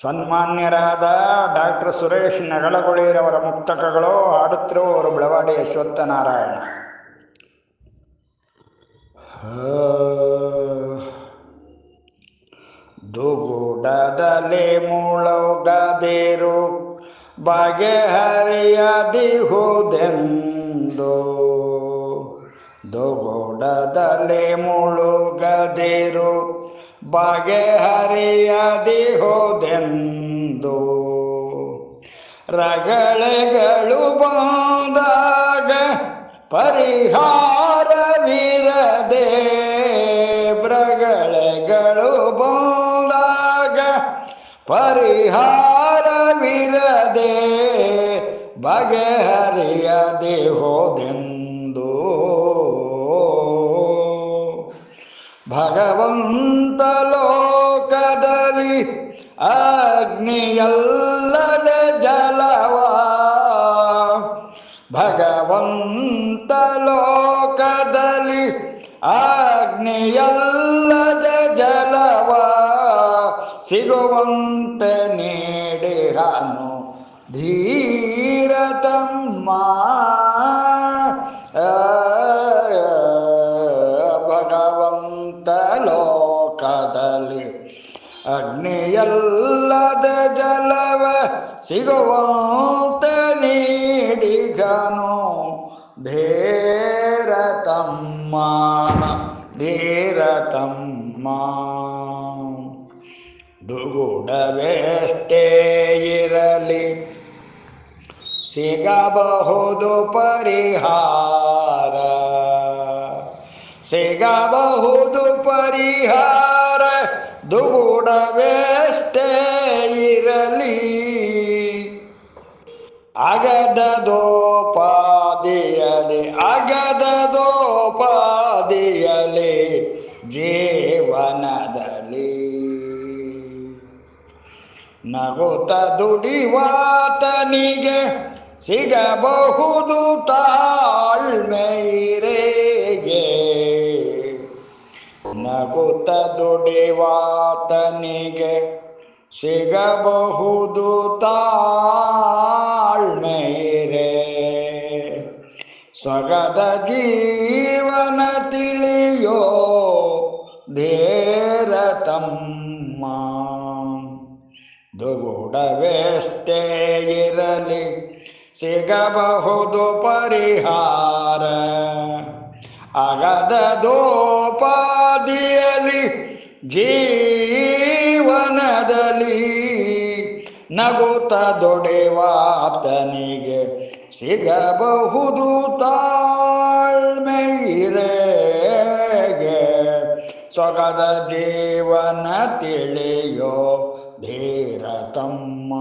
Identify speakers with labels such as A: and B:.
A: ಸನ್ಮಾನ್ಯರಾದ doctor Suresh ನಗಳಗುಳಿರವರ ಮುಕ್ತಕಗಳು ಹಾಡುತ್ತಿರುವವರು ಬೆಳವಾಡಿ ಅಶ್ವತ್ಥನಾರಾಯಣ ದುಗುಡದಲ್ಲಿ ಮುಳುಗದಿರು ಬಗೆಹರಿಯದಿಹುದೆಂದು ದುಗುಡದಲ್ಲಿ ಮುಳುಗದಿರು ಬಗೆಹರಿಯದಿಹುದೆಂದು ರಗಳೆಗಳು ಬಂದಾಗ ಪರಿಹಾರವಿರದೆ. ಬ್ರಗಳೆಗಳು ಬಂದಾಗ ಪರಿಹಾರವಿರದೆ. ಬಗೆಹರಿಯದೆ ಹೋದೆಂದು. ಭಗವಂತ ಲೋಕದಲ್ಲಿ ಅಗ್ನಿಯಲ್ಲದ ಜಲವ. ಭಗವಂತ ಲೋಕದಲ್ಲಿ ಅಗ್ನಿಯಲ್ಲದ ಜಲವ. ಸಿಗುವಂತೆ ನೀಡಿರನು ಧೀರತಮ್ಮ. ಲೋಕದಲ್ಲಿ ಅಗ್ನಿಯಲ್ಲದ ಜಲವ ಸಿಗುವಂತ ನೀಡಿಗನು. ಧೀರತಮ್ಮ ಧೀರತಮ್ಮ ದುಗುಡವೆಷ್ಟೇ ಇರಲಿ ಸಿಗಬಹುದು ಪರಿಹಾರ. ಸಿಗಬಹುದು ಪರಿಹಾರ. ದುಗುಡವೆಷ್ಟೇ ಇರಲಿ. ಅಗದ ದೋಪಾದಿಯಲಿ ಅಗದ ದೋಪಾದಿಯಲಿ ಜೀವನದಲ್ಲಿ. ನಗುತ ದುಡಿವಾತನಿಗೆ ಸಿಗಬಹುದು ತಾಳ್ಮೆಯಿರೇಗೆ ನಗುತ್ತ ದುಡಿವಾತನಿಗೆ ಸಿಗಬಹುದು ತಾಳ್ಮೇರೆ ಸಗದ ಜೀವನ ತಿಳಿಯೋ ಧೇರ ತಮ್ಮ. ದುಗುಡವೆಷ್ಟೇ ಇರಲಿ ಸಿಗಬಹುದು ಪರಿಹಾರ. ಅಗದದೋಪಾದಿಯಲಿ ಜೀವನದಲ್ಲಿ ನಗುತ್ತ ದೊಡೆವಾತನಿಗೆ ಸಿಗಬಹುದು ತಾಳ್ಮೆಯಿರೆಗೆ. ಸೊಗದ ಜೀವನ ತಿಳಿಯೋ ಧೀರ ತಮ್ಮ